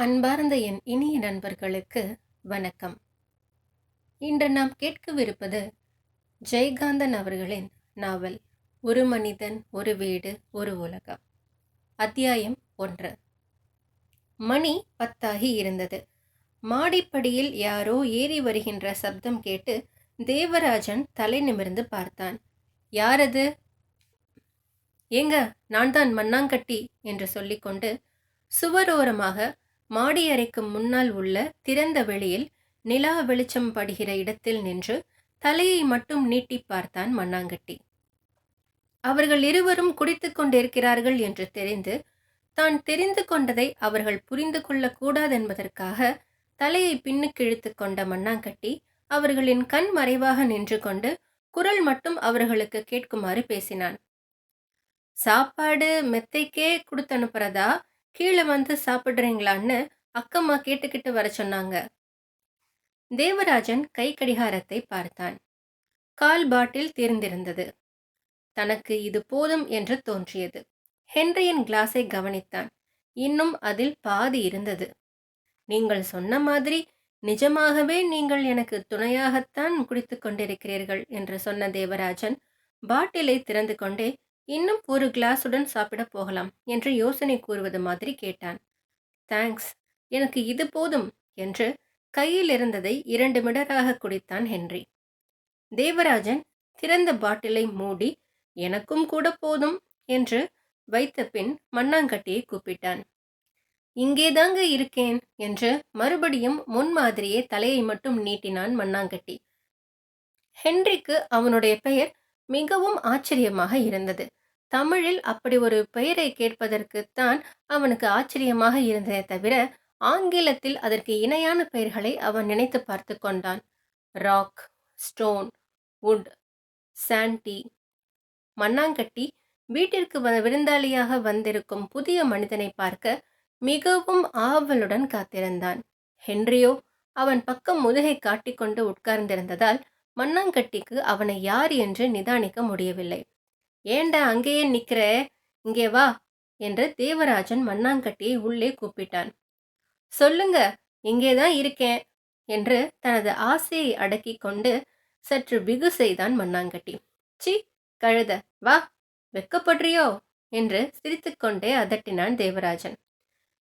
அன்பார்ந்த என் இனிய நண்பர்களுக்கு வணக்கம். இன்று நாம் கேட்கவிருப்பது ஜெயகாந்தன் அவர்களின் நாவல் ஒரு மனிதன் ஒரு வீடு ஒரு உலகம் அத்தியாயம் ஒன்று. மணி பத்தாகி இருந்தது. மாடிப்படியில் யாரோ ஏறி வருகின்ற சப்தம் கேட்டு தேவராஜன் தலை நிமிர்ந்து பார்த்தான். யாரது? ஏங்க நான் தான் மண்ணாங்கட்டி என்று சொல்லிக்கொண்டு சுவரோரமாக மாடி அறைக்கு முன்னால் உள்ள திறந்த வெளியில் நிலா வெளிச்சம் படுகிற இடத்தில் நின்று தலையை மட்டும் நீட்டி பார்த்தான் மண்ணாங்கட்டி. அவர்கள் இருவரும் குடித்து கொண்டிருக்கிறார்கள் என்று தெரிந்து தான் தெரிந்து கொண்டதை அவர்கள் புரிந்து கொள்ளக்கூடாது என்பதற்காக தலையை பின்னுக்கு இழுத்து கொண்ட மண்ணாங்கட்டி அவர்களின் கண் மறைவாக நின்று கொண்டு குரல் மட்டும் அவர்களுக்கு கேட்குமாறு பேசினான். சாப்பாடு மெத்தைக்கே கொடுத்து அனுப்புறதா கீழே வந்து சாப்பிட்றீங்களான்னு அக்கம்மா கேட்டுக்கிட்டு வர சொன்னாங்க. தேவராஜன் கை கடிகாரத்தை பார்த்தான். கால் பாட்டில் தீர்ந்திருந்தது தனக்கு இது போதும் என்று தோன்றியது. ஹென்ரியின் கிளாஸை கவனித்தான். இன்னும் அதில் பாதி இருந்தது. நீங்கள் சொன்ன மாதிரி நிஜமாகவே நீங்கள் எனக்கு துணையாகத்தான் குடித்து கொண்டிருக்கிறீர்கள் என்று சொன்ன தேவராஜன் பாட்டிலை திறந்து கொண்டே இன்னும் ஒரு கிளாஸுடன் சாப்பிட போகலாம் என்று யோசனை கூறுவது மாதிரி கேட்டான். தேங்க்ஸ் எனக்கு இது போதும் என்று கையில் இருந்ததை இரண்டு மிடராக குடித்தான் ஹென்றி. தேவராஜன் திறந்த பாட்டிலை மூடி எனக்கும் கூட போதும் என்று வைத்த பின் மண்ணாங்கட்டியை கூப்பிட்டான். இங்கேதாங்க இருக்கேன் என்று மறுபடியும் முன்மாதிரியே தலையை மட்டும் நீட்டினான் மண்ணாங்கட்டி. ஹென்றிக்கு அவனுடைய பெயர் மிகவும் ஆச்சரியமாக இருந்தது. தமிழில் அப்படி ஒரு பெயரை கேட்பதற்குத்தான் அவனுக்கு ஆச்சரியமாக இருந்ததே தவிர ஆங்கிலத்தில் அதற்கு இணையான பெயர்களை அவன் நினைத்து பார்த்து கொண்டான். ராக் ஸ்டோன் வுட் சாண்டி மண்ணாங்கட்டி வீட்டிற்கு வ விருந்தாளியாக வந்திருக்கும் புதிய மனிதனை பார்க்க மிகவும் ஆவலுடன் காத்திருந்தான். ஹென்ரியோ அவன் பக்கம் முதுகை காட்டிக்கொண்டு உட்கார்ந்திருந்ததால் மண்ணாங்கட்டிக்கு அவனை யார் என்று நிதானிக்க முடியவில்லை. ஏண்டா அங்கேயே நிற்கிற இங்கே வா என்று தேவராஜன் மண்ணாங்கட்டியை உள்ளே கூப்பிட்டான். சொல்லுங்க இங்கேதான் இருக்கேன் என்று தனது ஆசையை அடக்கி கொண்டு சற்று பிகு செய்தான் மண்ணாங்கட்டி. சி கழுத வா வெக்கப்படுறியோ என்று சிரித்துக்கொண்டே அதட்டினான் தேவராஜன்.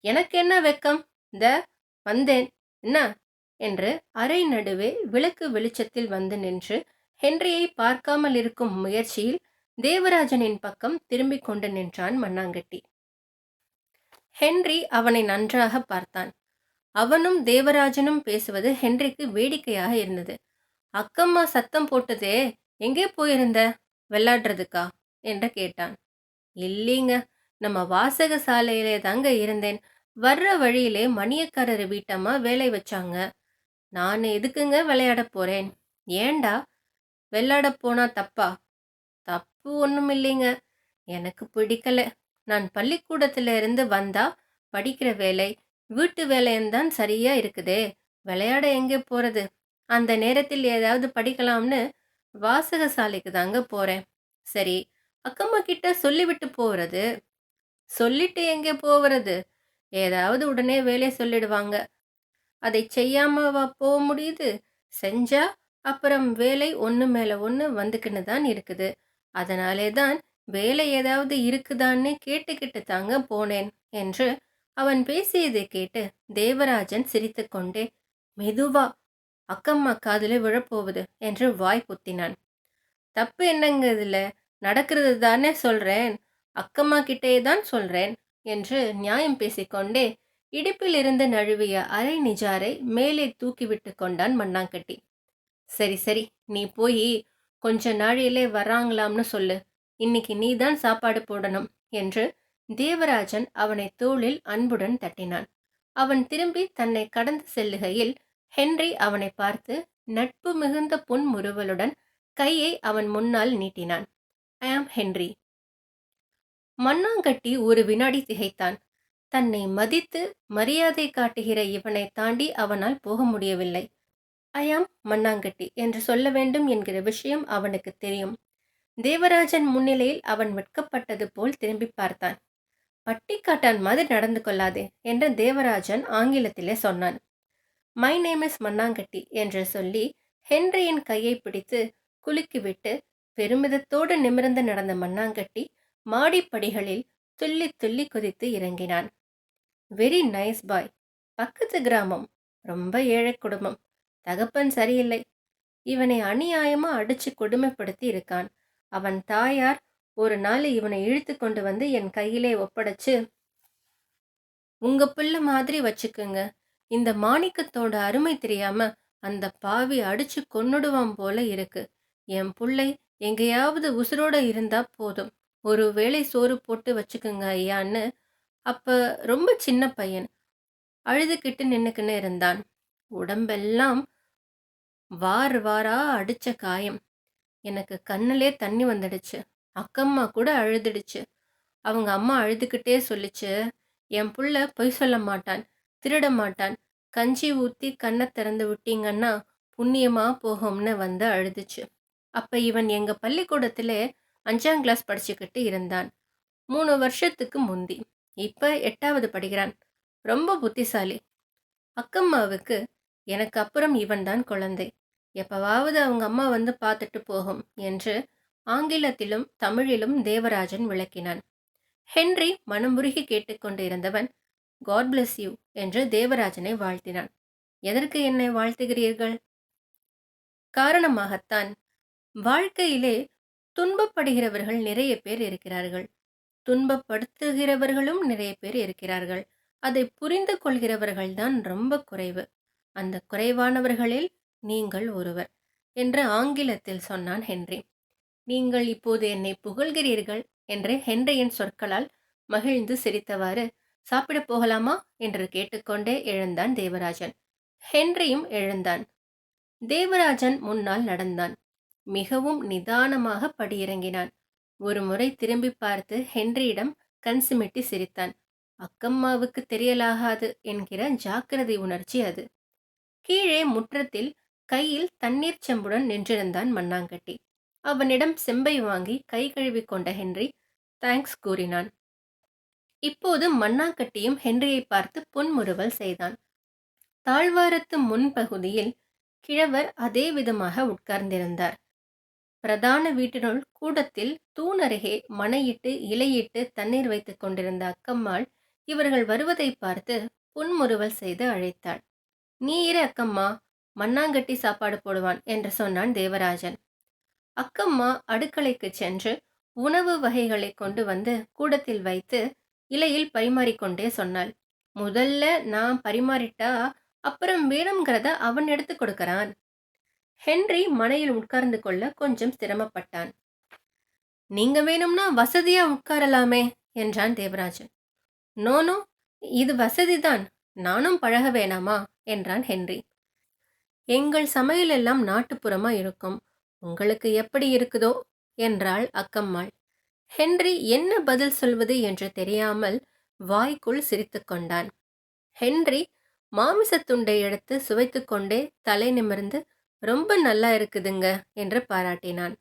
எனக்கு என்ன வெக்கம்? த வந்தேன். என்ன? என்று அறை நடுவே விளக்கு வெளிச்சத்தில் வந்து நின்று ஹென்ரியை பார்க்காமல் இருக்கும் முயற்சியில் தேவராஜனின் பக்கம் திரும்பிக் கொண்டு நின்றான் மண்ணாங்கட்டி ஹென்றி அவனை நன்றாக பார்த்தான். அவனும் தேவராஜனும் பேசுவது ஹென்றிக்கு வேடிக்கையாக இருந்தது. அக்கம்மா சத்தம் போட்டதே எங்கே போயிருந்த? விளையாடுறதுக்கா என்று கேட்டான். இல்லைங்க நம்ம வாசக சாலையிலே தாங்க இருந்தேன். வர்ற வழியிலே மணியக்காரர் வீட்டம்மா வேலை வச்சாங்க. நான் எதுக்குங்க விளையாட போறேன்? ஏண்டா? விளையாட போனா தப்பா? தப்பு ஒன்றும் இல்லைங்க. எனக்கு பிடிக்கல. நான் பள்ளிக்கூடத்துல இருந்து வந்தா படிக்கிற வேலை வீட்டு வேலையந்தான் சரியா இருக்குதே. விளையாட எங்கே போறது? அந்த நேரத்தில் ஏதாவது படிக்கலாம்னு வாசக சாலைக்கு தாங்க போறேன். சரி அக்கம்மா கிட்ட சொல்லிவிட்டு போறது? சொல்லிட்டு எங்கே போகிறது ஏதாவது உடனே வேலை சொல்லிடுவாங்க. அதை செய்யாமவா போக முடியுது? செஞ்சா அப்புறம் வேலை ஒன்று மேலே ஒன்று வந்துக்கின்னு தான் இருக்குது. அதனாலே தான் வேலை ஏதாவது இருக்குதான்னு கேட்டுக்கிட்டு தாங்க போனேன் என்று அவன் பேசியதை கேட்டு தேவராஜன் சிரித்துக்கொண்டே மெதுவா அக்கம்மா காதில் விழப்போகுது என்று வாய் குத்தினான். தப்பு என்னங்க இதில்? நடக்கிறது தானே சொல்கிறேன் அக்கம்மா கிட்டே தான் சொல்கிறேன் என்று நியாயம் பேசிக்கொண்டே இடுப்பில் இருந்து நழுவிய அரை நிஜாரை மேலே தூக்கிவிட்டு கொண்டான் மண்ணாங்கட்டி. சரி சரி நீ போய் கொஞ்ச நாழியிலே வர்றாங்களாம்னு சொல்லு. இன்னைக்கு நீ தான் சாப்பாடு போடணும் என்று தேவராஜன் அவனை தோளில் அன்புடன் தட்டினான். அவன் திரும்பி தன்னை கடந்து செல்லுகையில் ஹென்றி அவனை பார்த்து நட்பு மிகுந்த புன்முறுவலுடன் கையை அவன் முன்னால் நீட்டினான். ஐ ஆம் ஹென்றி மண்ணாங்கட்டி ஒரு வினாடி திகைத்தான். தன்னை மதித்து மரியாதை காட்டுகிற இவனை தாண்டி அவனால் போக முடியவில்லை. ஐயாம் மண்ணாங்கட்டி என்று சொல்ல வேண்டும் என்கிற விஷயம் அவனுக்கு தெரியும். தேவராஜன் முன்னிலையில் அவன் வெட்கப்பட்டது போல் திரும்பி பார்த்தான். பட்டிக்காட்டான் மாதிரி நடந்து கொள்ளாதே என்று தேவராஜன் ஆங்கிலத்திலே சொன்னான். மை நேம் இஸ் மண்ணாங்கட்டி என்று சொல்லி ஹென்ரியின் கையை பிடித்து குலுக்கிவிட்டு பெருமிதத்தோடு நிமிர்ந்து நடந்த மண்ணாங்கட்டி மாடிப்படிகளில் துள்ளி துள்ளி குதித்து இறங்கினான். வெரி நைஸ் பாய் பக்கத்து கிராமம். ரொம்ப ஏழை குடும்பம். தகப்பன் சரியில்லை. இவனை அநியாயமா அடிச்சு கொடுமைப்படுத்தி இருக்கான். அவன் தாயார் ஒரு நாள் இவனை இழுத்து கொண்டு வந்து என் கையிலே ஒப்படைச்சு உங்க பிள்ளை மாதிரி வச்சுக்குங்க. இந்த மாணிக்கத்தோட அருமை தெரியாம அந்த பாவி அடிச்சு கொன்னுடுவான் போல இருக்கு. என் புள்ளை எங்கேயாவது உசுரோட இருந்தா போதும். ஒரு வேளை சோறு போட்டு வச்சுக்குங்க ஐயான்னு. அப்ப ரொம்ப சின்ன பையன் அழுதுகிட்டு நின்னுக்குன்னு இருந்தான். உடம்பெல்லாம் வார் வாரா அடிச்ச காயம். எனக்கு கண்ணிலே தண்ணி வந்துடுச்சு. அக்கம்மா கூட அழுதுடுச்சு. அவங்க அம்மா அழுதுகிட்டே சொல்லிச்சு என் புள்ள பொய் சொல்ல மாட்டான் திருட மாட்டான். கஞ்சி ஊற்றி கண்ணை திறந்து விட்டீங்கன்னா புண்ணியமாக போகும்னு வந்து அழுதுச்சு. அப்போ இவன் எங்கள் பள்ளிக்கூடத்தில் அஞ்சாம் கிளாஸ் படிச்சுக்கிட்டு இருந்தான். மூணு வருஷத்துக்கு முந்தி. இப்போ எட்டாவது படிக்கிறான். ரொம்ப புத்திசாலி. அக்கம்மாவுக்கு எனக்கு அப்புறம் இவன்தான் குழந்தை. எப்பவாவது அவங்க அம்மா வந்து பார்த்துட்டு போகும் என்று ஆங்கிலத்திலும் தமிழிலும் தேவராஜன் விளக்கினான். ஹென்றி மனமுருகி கேட்டுக்கொண்டிருந்தவன் காட் பிளஸ் யூ என்று தேவராஜனை வாழ்த்தினான். எதற்கு என்னை வாழ்த்துகிறீர்கள்? காரணமாகத்தான் வாழ்க்கையிலே துன்பப்படுகிறவர்கள் நிறைய பேர் இருக்கிறார்கள். துன்பப்படுத்துகிறவர்களும் நிறைய பேர் இருக்கிறார்கள். அதை புரிந்து கொள்கிறவர்கள்தான் ரொம்ப குறைவு. அந்த குறைவானவர்களில் நீங்கள் ஒருவர் என்று ஆங்கிலத்தில் சொன்னான் ஹென்றி. நீங்கள் இப்போது என்னை புகழ்கிறீர்கள் என்று ஹென்ரியின் சொற்களால் மகிழ்ந்து சிரித்தவாறு சாப்பிடப் போகலாமா? என்று கேட்டுக்கொண்டே எழுந்தான் தேவராஜன். ஹென்ரியும் எழுந்தான். தேவராஜன் முன்னால் நடந்தான். மிகவும் நிதானமாக படியிறங்கினான். ஒரு முறை திரும்பி பார்த்து ஹென்ரியிடம் கன்சிமிட்டி சிரித்தான். அக்கம்மாவுக்கு தெரியலாகாது என்கிற ஜாக்கிரதை உணர்ச்சி அது. கீழே முற்றத்தில் கையில் தண்ணீர் செம்புடன் நின்றிருந்தான் மண்ணாங்கட்டி அவனிடம் செம்பை வாங்கி கை கழுவி கொண்ட ஹென்றி தேங்க்ஸ் கூறினான். இப்போது மண்ணாங்கட்டியும் ஹென்ரியை பார்த்து புன்முறுவல் செய்தான். தாழ்வாரத்து முன்பகுதியில் கிழவர் அதே விதமாக உட்கார்ந்திருந்தார். பிரதான வீட்டினுள் கூடத்தில் தூணருகே மனையிட்டு இலையிட்டு தண்ணீர் வைத்துக் கொண்டிருந்த அக்கம்மாள் இவர்கள் வருவதை பார்த்து புன்முறுவல் செய்து அழைத்தாள். நீ இரு அக்கம்மா மண்ணாங்கட்டி சாப்பாடு போடுவான் என்று சொன்னான் தேவராஜன். அக்கம்மா அடுக்கலைக்கு சென்று உணவு வகைகளை கொண்டு வந்து கூடத்தில் வைத்து இலையில் பரிமாறிக்கொண்டே சொன்னாள். முதல்ல நான் பரிமாறிட்டா அப்புறம் வேணுங்கிறத அவன் எடுத்து கொடுக்கறான். ஹென்றி மனையில் உட்கார்ந்து கொள்ள கொஞ்சம் சிரமப்பட்டான். நீங்க வேணும்னா வசதியா உட்காரலாமே என்றான் தேவராஜன். நோனோ இது வசதிதான். நானும் பழக வேணாமா? என்றான் ஹென்றி. எங்கள் சமையல் எல்லாம் நாட்டுப்புறமா இருக்கும். உங்களுக்கு எப்படி இருக்குதோ? என்றாள் அக்கம்மாள். ஹென்றி என்ன பதில் சொல்வது என்று தெரியாமல் வாய்க்குள் சிரித்து கொண்டான். ஹென்றி மாமிசத்துண்டை எடுத்து சுவைத்துக்கொண்டே தலை நிமிர்ந்து ரொம்ப நல்லா இருக்குதுங்க என்று பாராட்டினான்.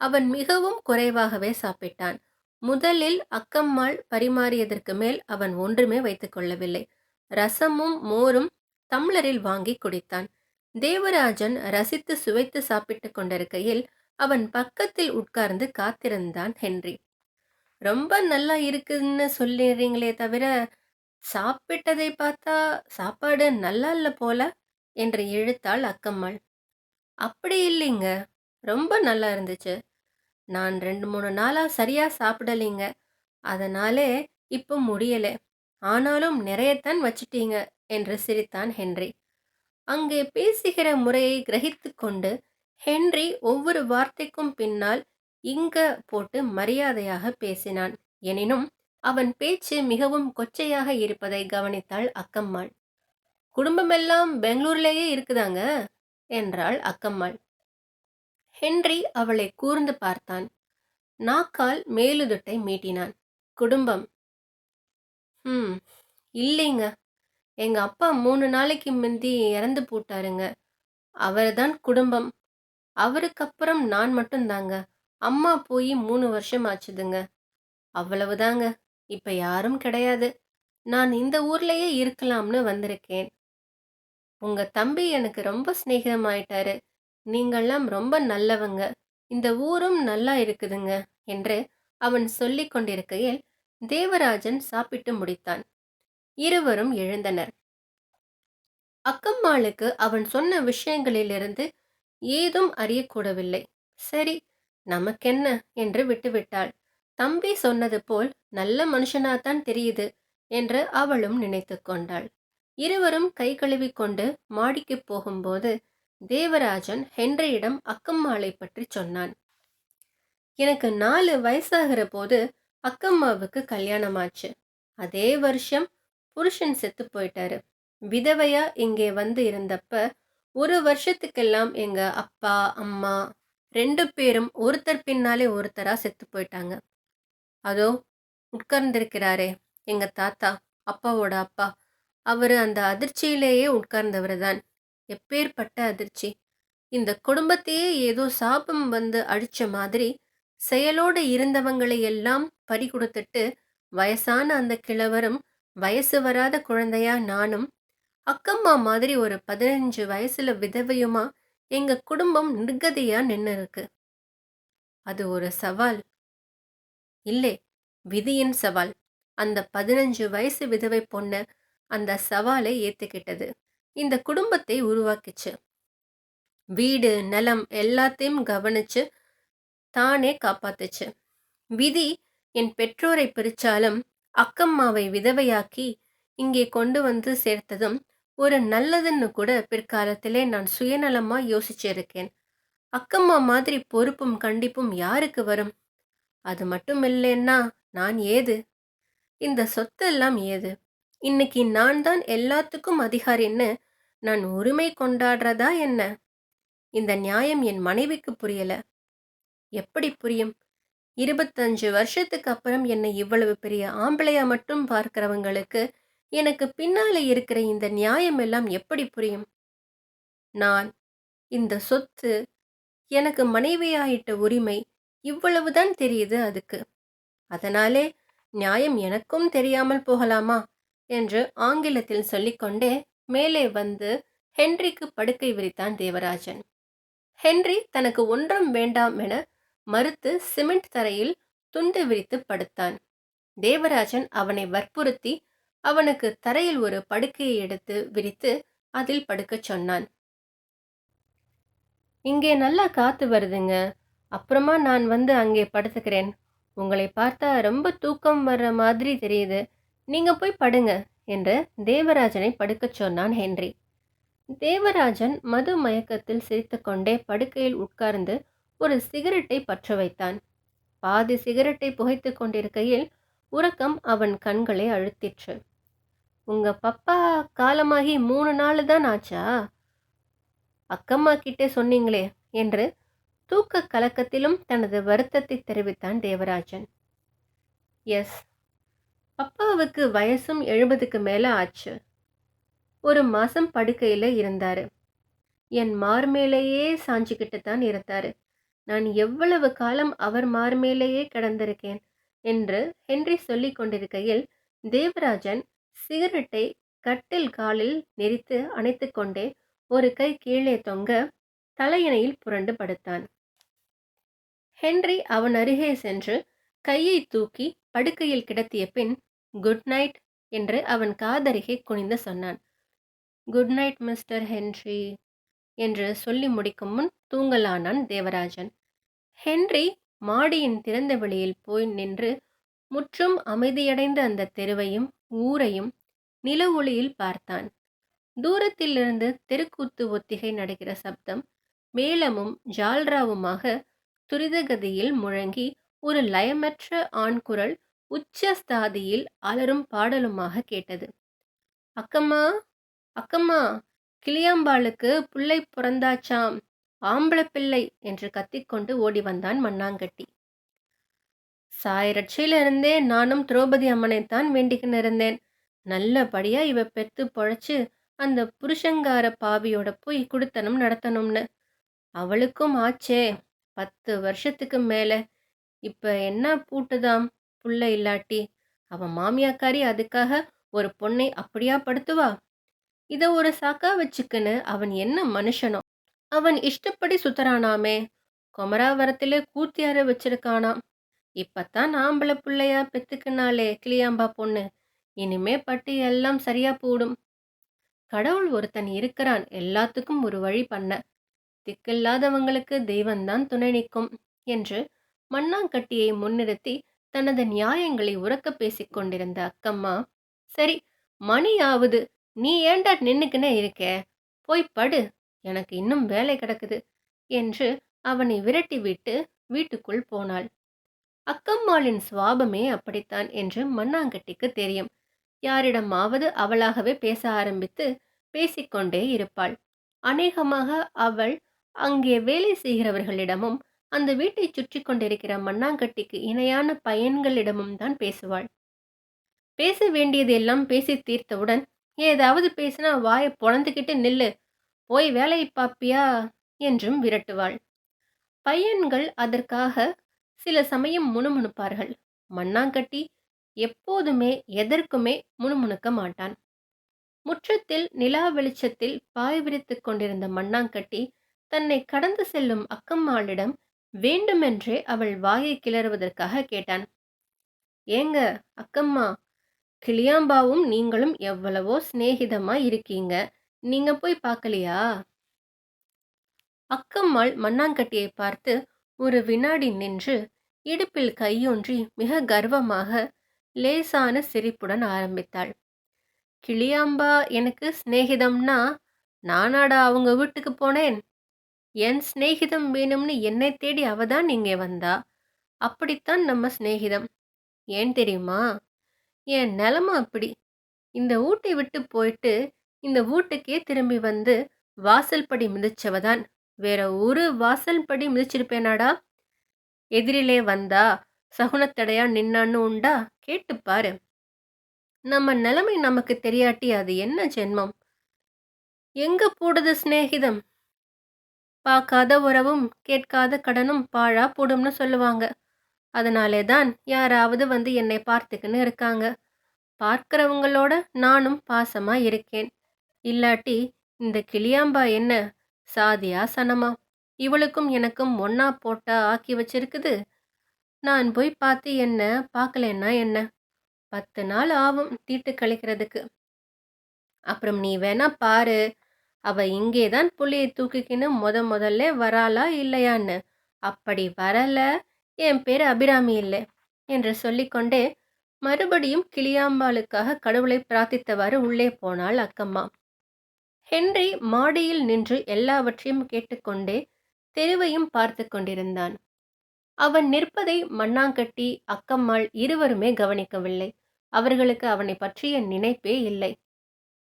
அவன் மிகவும் குறைவாகவே சாப்பிட்டான். முதலில் அக்கம்மாள் பரிமாறியதற்கு மேல் அவன் ஒன்றுமே வைத்துக்கொள்ளவில்லை ரசமும் மோரும் தம்ளரில் வாங்கி குடித்தான். தேவராஜன் ரசித்து சுவைத்து சாப்பிட்டுக் கொண்டிருக்கையில் அவன் பக்கத்தில் உட்கார்ந்து காத்திருந்தான் ஹென்றி. ரொம்ப நல்லா இருக்குன்னு சொல்லிடுறீங்களே தவிர சாப்பிட்டதை பார்த்தா சாப்பாடு நல்லா இல்லை போல? என்று இழுத்தாள் அக்கம்மாள். அப்படி இல்லைங்க ரொம்ப நல்லா இருந்துச்சு. நான் ரெண்டு மூணு நாளாக சரியாக சாப்பிடலைங்க. அதனாலே இப்போ முடியலை. ஆனாலும் நிறையத்தான் வச்சுட்டீங்க. என்று சிரித்தான் ஹென்றி. அங்கே பேசுகிற முறையை கிரகித்து கொண்டு ஹென்றி ஒவ்வொரு வார்த்தைக்கும் பின்னால் இங்க போட்டு மரியாதையாக பேசினான். எனினும் அவன் பேச்சு மிகவும் கொச்சையாக இருப்பதை கவனித்தாள் அக்கம்மாள். குடும்பமெல்லாம் பெங்களூர்லேயே இருக்குதாங்க? என்றாள் அக்கம்மாள். ஹென்றி அவளை கூர்ந்து பார்த்தான். நாக்கால் மேலுதுட்டை மீட்டினான். குடும்பம். ம் இல்லைங்க. எங்கள் அப்பா மூணு நாளைக்கு முந்தி இறந்து போட்டாருங்க. அவர் தான் குடும்பம். அவருக்கு அப்புறம் நான் மட்டும்தாங்க. அம்மா போய் மூணு வருஷம் ஆச்சுதுங்க. அவ்வளவுதாங்க. இப்போ யாரும் கிடையாது. நான் இந்த ஊர்லேயே இருக்கலாம்னு வந்திருக்கேன். உங்க தம்பி எனக்கு ரொம்ப சிநேகமாயிட்டாரு நீங்கள்லாம் ரொம்ப நல்லவங்க. இந்த ஊரும் நல்லா இருக்குதுங்க. என்று அவன் சொல்லி கொண்டிருக்கையில் தேவராஜன் சாப்பிட்டு முடித்தான். இருவரும் எழுந்தனர். அக்கம்மாளுக்கு அவன் சொன்ன விஷயங்களிலிருந்து ஏதும் அறியக்கூடவில்லை. சரி நமக்கென்ன? என்று விட்டுவிட்டாள். தம்பி சொன்னது போல் நல்ல மனுஷனாத்தான் தெரியுது என்று அவளும் நினைத்து கொண்டாள். இருவரும் கை கழுவிக் கொண்டு மாடிக்கு போகும்போது தேவராஜன் ஹென்ரியிடம் அக்கம்மாளை பற்றி சொன்னான். எனக்கு நாலு வயசாகிற போது அக்கம்மாவுக்கு கல்யாணமாச்சு. அதே வருஷம் புருஷன் செத்து போயிட்டாரு. விதவையா இங்கே வந்து இருந்தப்ப ஒரு வருஷத்துக்கெல்லாம் எங்க அப்பா அம்மா ரெண்டு பேரும் ஒருத்தர் பின்னாலே ஒருத்தரா செத்து போயிட்டாங்க. அதோ உட்கார்ந்திருக்கிறாரே எங்க தாத்தா அப்பாவோட அப்பா. அவர் அந்த அதிர்ச்சியிலேயே உட்கார்ந்தவர் தான். எப்பேற்பட்ட அதிர்ச்சி. இந்த குடும்பத்தையே ஏதோ சாபம் வந்து அழிச்ச மாதிரி செயலோடு இருந்தவங்களை எல்லாம் பறி கொடுத்துட்டு வயசான அந்த கிழவரும் வயசு வராத குழந்தையா நானும் அக்கம்மா மாதிரி ஒரு பதினஞ்சு வயசுல விதவையுமா எங்க குடும்பம் நிர்கதியா நின்னு இருக்கு. அது ஒரு சவால். இல்லை விதியின் சவால். அந்த பதினஞ்சு வயசு விதவை பொண்ணு அந்த சவாலை ஏத்துக்கிட்டது. இந்த குடும்பத்தை உருவாக்கிச்சு. வீடு நிலம் எல்லாத்தையும் கவனிச்சு தானே காப்பாத்துச்சு. விதி என் பெற்றோரை பிரிச்சாலும் அக்கம்மாவை விதவையாக்கி இங்கே கொண்டு வந்து சேர்த்ததும் ஒரு நல்லதுன்னு கூட பிற்காலத்திலே நான் சுயநலமாக யோசிச்சிருக்கேன். அக்கம்மா மாதிரி பொறுப்பும் கண்டிப்பும் யாருக்கு வரும்? அது மட்டும் இல்லைன்னா நான் ஏது? இந்த சொத்தெல்லாம் ஏது? இன்னைக்கு நான் தான் எல்லாத்துக்கும் அதிகாரின்னு நான் உரிமை கொண்டாடுறதா என்ன? இந்த நியாயம் என் மனைவிக்கு புரியல. எப்படி புரியும்? இருபத்தஞ்சு வருஷத்துக்கு அப்புறம் என்னை இவ்வளவு பெரிய ஆம்பளையா மட்டும் பார்க்கிறவங்களுக்கு எனக்கு பின்னால இருக்கிற இந்த நியாயம் எல்லாம் எப்படி புரியும்? நான் இந்த சொத்து எனக்கு மனைவியாயிட்ட உரிமை இவ்வளவுதான் தெரியுது அதுக்கு. அதனாலே நியாயம் எனக்கும் தெரியாமல் போகலாமா? என்று ஆங்கிலத்தில் சொல்லிக்கொண்டே மேலே வந்து ஹென்றிக்கு படுக்கை விரித்தான் தேவராஜன். ஹென்றி தனக்கு ஒன்றும் வேண்டாம் என மறுத்து சிமெண்ட் தரையில் துண்டு விரித்து படுத்தான். தேவராஜன் அவனை வற்புறுத்தி அவனுக்கு தரையில் ஒரு படுக்கையை எடுத்து விரித்து அதில் படுக்கச் சொன்னான். இங்கே நல்லா காத்து வருதுங்க. அப்புறமா நான் வந்து அங்கே படுத்துக்கிறேன். உங்களை பார்த்தா ரொம்ப தூக்கம் வர்ற மாதிரி தெரியுது. நீங்க போய் படுங்க என்று தேவராஜனை படுக்கச் சொன்னான் ஹென்றி. தேவராஜன் மது மயக்கத்தில் சிரித்துக்கொண்டே படுக்கையில் உட்கார்ந்து ஒரு சிகரெட்டை பற்ற வைத்தான். பாதி சிகரெட்டை புகைத்து கொண்டிருக்கையில் உறக்கம் அவன் கண்களை அழுத்திற்று. உங்க பப்பா காலமாகி மூணு நாள் தான் ஆச்சா? அக்கம்மா கிட்டே சொன்னீங்களே என்று தூக்க கலக்கத்திலும் தனது வருத்தத்தை தெரிவித்தான் தேவராஜன். எஸ் பப்பாவுக்கு வயசும் எழுபதுக்கு மேலே ஆச்சு. ஒரு மாதம் படுக்கையில் இருந்தார். என் மார்மேலேயே சாஞ்சுக்கிட்டு தான் இருந்தாரு நான் எவ்வளவு காலம் அவர் மார்மேலேயே கிடந்திருக்கேன்? என்று ஹென்றி சொல்லிக் கொண்டிருக்கையில் தேவராஜன் சிகரெட்டை கட்டில் காலில் நெரித்து அணைத்து கொண்டே ஒரு கை கீழே தொங்க தலையணையில் புரண்டு படுத்தான். ஹென்றி அவன் அருகே சென்று கையை தூக்கி படுக்கையில் கிடத்திய பின் குட் நைட் என்று அவன் காதருகே குனிந்து சொன்னான். குட் நைட் மிஸ்டர் ஹென்றி என்று சொல்லி முடிக்கும் முன் தூங்கலானான் தேவராஜன். ஹென்றி மாடியின் திறந்த வெளியில் போய் நின்று முற்றும் அமைதியடைந்த அந்த தெருவையும் ஊரையும் நில ஒளியில் பார்த்தான். தூரத்திலிருந்து தெருக்கூத்து ஒத்திகை நடக்கிற சப்தம் மேளமும் ஜால்ராவுமாக துரிதகதியில் முழங்கி ஒரு லயமற்ற ஆண் குரல் உச்சஸ்தாதியில் அலரும் பாடலுமாக கேட்டது. அக்கம்மா அக்கம்மா கிளியாம்பாளுக்கு பிள்ளை பிறந்தாச்சாம். ஆம்பளை பிள்ளை என்று கத்திக்கொண்டு ஓடி வந்தான் மண்ணாங்கட்டி. சாயரட்சியிலிருந்தே நானும் திரௌபதி அம்மனைத்தான் வேண்டிக்கின்னு இருந்தேன். நல்லபடியா இவ பெத்து பொழைச்சு அந்த புருஷங்கார பாவியோட போய் குடுத்தனம் நடத்தணும்னு. அவளுக்கும் ஆச்சே பத்து வருஷத்துக்கு மேல. இப்ப என்ன பூட்டுதாம் புள்ள இல்லாட்டி? அவன் மாமியாக்காரி அதுக்காக ஒரு பொண்ணை அப்படியா படுத்துவா? இத ஒரு சாக்கா வச்சுக்கின்னு அவன் என்ன மனுஷனோ? அவன் இஷ்டப்படி சுத்தரானாமே கொமராவரத்திலே கூத்தியார வச்சிருக்கானாம். இப்பத்தான் ஆம்பளை பிள்ளையா பெத்துக்குனாலே கிளியாம்பா பொண்ணு. இனிமே பட்டி எல்லாம் சரியா போடும். கடவுள் ஒருத்தன் இருக்கிறான் எல்லாத்துக்கும் ஒரு வழி பண்ண. திக்கில்லாதவங்களுக்கு தெய்வந்தான் துணை நிற்கும் என்று மண்ணாங்கட்டியை முன்னிறுத்தி தனது நியாயங்களை உறக்க பேசிக் கொண்டிருந்த அக்கம்மா சரி மணியாவது நீ ஏண்டா நின்னுக்குன்னே இருக்க? போய் படு. எனக்கு இன்னும் வேலை கிடக்குது என்று அவனை விரட்டிவிட்டு வீட்டுக்குள் போனாள். அக்கம்மாளின் சுவாபமே அப்படித்தான் என்று மண்ணாங்கட்டிக்கு தெரியும். யாரிடமாவது அவளாகவே பேச ஆரம்பித்து பேசிக்கொண்டே இருப்பாள். அநேகமாக அவள் அங்கே வேலை செய்கிறவர்களிடமும் அந்த வீட்டை சுற்றி கொண்டிருக்கிற மண்ணாங்கட்டிக்கு இணையான பையன்களிடமும் தான் பேசுவாள். பேச வேண்டியதெல்லாம் பேசி தீர்த்தவுடன் ஏதாவது பேசினா வாயை பொழந்துக்கிட்டு நில்லு போய் வேலை பாப்பியா? என்றும் விரட்டுவாள். பையன்கள் அதற்காக சில சமயம் முணுமுணுப்பார்கள். மண்ணாங்கட்டி எப்போதுமே எதற்குமே முணுமுணுக்க மாட்டான். முற்றத்தில் நிலா வெளிச்சத்தில் பாய் விரித்து கொண்டிருந்த மண்ணாங்கட்டி தன்னை கடந்து செல்லும் அக்கம்மாளிடம் வேண்டுமென்றே அவள் வாயை கிளறுவதற்காக கேட்டான். ஏங்க அக்கம்மா கிளியாம்பாவும் நீங்களும் எவ்வளவோ சிநேகிதமா இருக்கீங்க. நீங்க போய் பார்க்கலையா அக்கம்மாள் மண்ணாங்கட்டியை பார்த்து ஒரு வினாடி நின்று இடுப்பில் கையொன்றி மிக கர்வமாக லேசான சிரிப்புடன் ஆரம்பித்தாள். கிளியாம்பா எனக்கு சிநேகிதம்னா நானாடா அவங்க வீட்டுக்கு போனேன். என் சிநேகிதம் வேணும்னு என்னை தேடி அவதான் இங்கே வந்தா. அப்படித்தான் நம்ம சிநேகிதம். ஏன் தெரியுமா? என் நிலமை அப்படி. இந்த ஊட்டை விட்டு போயிட்டு இந்த வீட்டுக்கே திரும்பி வந்து வாசல் படி மிதிச்சவதான் வேற ஒரு வாசல் படி மிதிச்சிருப்பேனாடா? எதிரிலே வந்தா சகுனத்தடையா நின்னான்னு உண்டா? கேட்டுப்பாரு நம்ம நிலைமை நமக்கு தெரியாட்டி அது என்ன ஜென்மம்? எங்க போடுது சிநேகிதம்? பார்க்காத உறவும் கேட்காத கடனும் பாழா போடும்னு சொல்லுவாங்க. அதனாலே தான் யாராவது வந்து என்னை பார்த்துக்கின்னு இருக்காங்க. பார்க்கிறவங்களோட நானும் பாசமா இருக்கேன். இல்லாட்டி இந்த கிளியாம்பா என்ன? சாதியா சனமா? இவளுக்கும் எனக்கும் ஒன்னா போட்டா ஆக்கி வச்சிருக்குது. நான் போய் பார்த்து என்ன பார்க்கலன்னா என்ன? பத்து நாள் ஆகும் தீட்டு கழிக்கிறதுக்கு அப்புறம் நீ வேணா பாரு அவ இங்கே தான் புள்ளியை தூக்கிக்கின்னு முத முதல்ல வராளா இல்லையான்னு? அப்படி வரல என் பேர் அபிராமி இல்லை என்று சொல்லிக்கொண்டே மறுபடியும் கிளியாம்பாளுக்காக கடவுளை பிரார்த்தித்தவாறு உள்ளே போனாள் அக்கம்மா. ஹென்றி மாடியில் நின்று எல்லாவற்றையும் கேட்டுக்கொண்டே தெருவையும் பார்த்து கொண்டிருந்தான். அவன் நிற்பதை மண்ணாங்கட்டி அக்கம்மாள் இருவருமே கவனிக்கவில்லை. அவர்களுக்கு அவனை பற்றிய நினைப்பே இல்லை.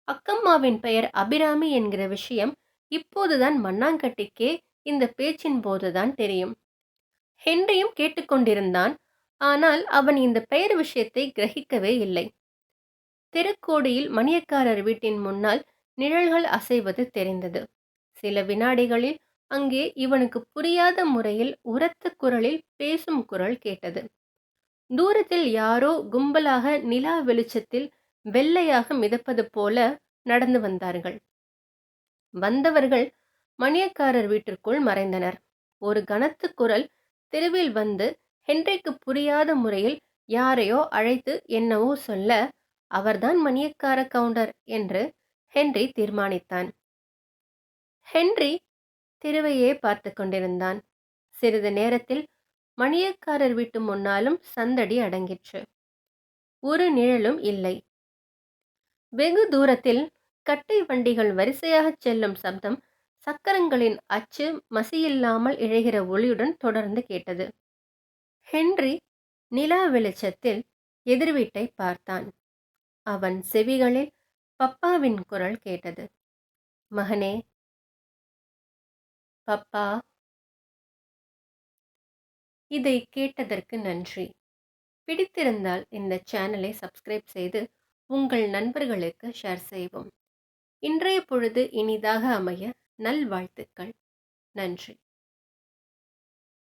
அக்கம்மாவின் பெயர் அபிராமி என்கிற விஷயம் இப்போதுதான் மண்ணாங்கட்டிக்கே இந்த பேச்சின் போதுதான் தெரியும். ஹென்ரியும் கேட்டுக்கொண்டிருந்தான். ஆனால் அவன் இந்த பெயர் விஷயத்தை கிரகிக்கவே இல்லை. தெருக்கோடியில் மணியக்காரர் வீட்டின் முன்னால் நிழல்கள் அசைவது தெரிந்தது. சில வினாடிகளில் அங்கே இவனுக்கு புரியாத முறையில் உரத்த குரலில் பேசும் குரல் கேட்டது. தூரத்தில் யாரோ கும்பலாக நிலா வெளிச்சத்தில் வெள்ளையாக மிதப்பது போல நடந்து வந்தார்கள். வந்தவர்கள் மணியக்காரர் வீட்டிற்குள் மறைந்தனர். ஒரு கனத்து குரல் தெருவில் வந்து ஹென்றிக்கு புரியாத முறையில் யாரையோ அழைத்து என்னவோ சொல்ல அவர்தான் மணியக்கார கவுண்டர் என்று ஹென்றி தீர்மானித்தான். ஹென்றி தெருவையே பார்த்து கொண்டிருந்தான். சிறிது நேரத்தில் மணியக்காரர் வீட்டு முன்னாலும் சந்தடி அடங்கிற்று. ஒரு நிழலும் இல்லை. வெகு தூரத்தில் கட்டை வண்டிகள் வரிசையாக செல்லும் சப்தம் சக்கரங்களின் அச்சு மசியில்லாமல் இழைகிற ஒளியுடன் தொடர்ந்து கேட்டது. ஹென்றி நிலா வெளிச்சத்தில் எதிர்வீட்டை பார்த்தான். அவன் செவிகளில் பப்பாவின் குரல் கேட்டது. மகனே பப்பா. இதை கேட்டதற்கு நன்றி. பிடித்திருந்தால் இந்த சேனலை சப்ஸ்கிரைப் செய்து உங்கள் நண்பர்களுக்கு ஷேர் செய்வோம் இன்றைய பொழுது இனிதாக அமைய நல்வாழ்த்துக்கள். நன்றி.